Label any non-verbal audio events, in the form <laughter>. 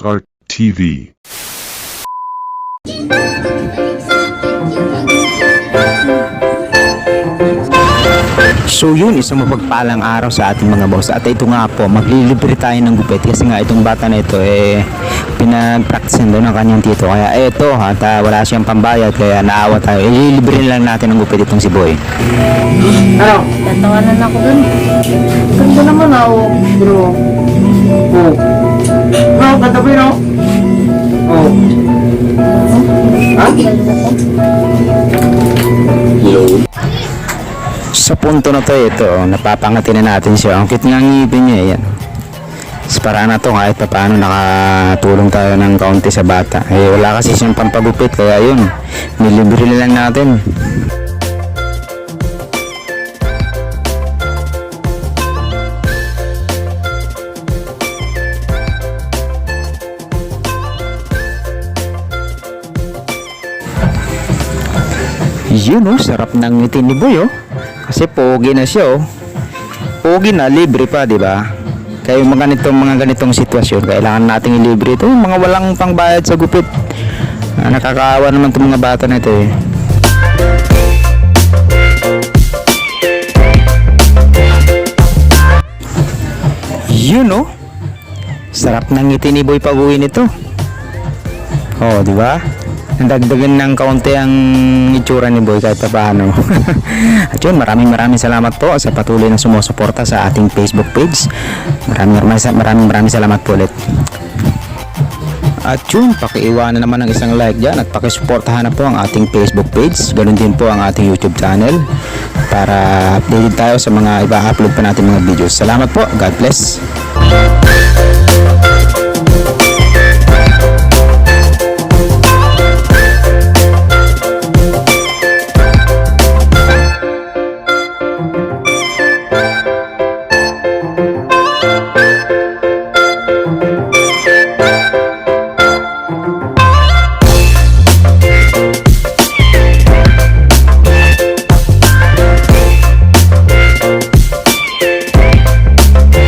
SR TV. So yun, isang mapagpalang araw sa ating mga boss. At ito nga po, maglilibre tayo ng gupit kasi nga itong bata na ito eh pinag-practicean doon ng kanyang tito. Kaya eto, at ah, wala siyang pambayad kaya naawa tayo. Ililibre lang natin ng gupit itong si Boy. Ano? Tatawanan ako dun. Ganda naman ah, oh, bro. Oh. Ba yun, oh? Ha? Sa punto na to, ito, oh, napapangati na natin siya. Ang cute nga ang ngipin niya, yan. Sa paraan na to, kahit pa paano nakatulong tayo ng kaunti sa bata. Eh, wala kasi siyang pampagupit, kaya yun, nilibre lang natin. Yun oh, sarap ng ngiti ni Boy oh. Kasi pogi na siya oh. Pogi na, libre pa, di ba? Kaya mga ganitong, mga ganitong sitwasyon, kailangan nating ilibre ito. Yung mga walang pangbayad sa gupit. Ah, nakakaawa naman itong mga bata na ito eh. Yun oh. Sarap ng ngiti ni Boy pag-uwi nito. Oh, di ba? Nandagdagan ng kaunti ang itsura ni Boy kahit pa paano. <laughs> At yun, maraming maraming salamat po sa patuloy na sumusuporta sa ating Facebook page. Maraming maraming, maraming, salamat po ulit. At yun, pakiiwanan naman ng isang like dyan at pakisuportahan na po ang ating Facebook page. Ganun din po ang ating YouTube channel para updated tayo sa mga iba upload pa natin mga videos. Salamat po. God bless.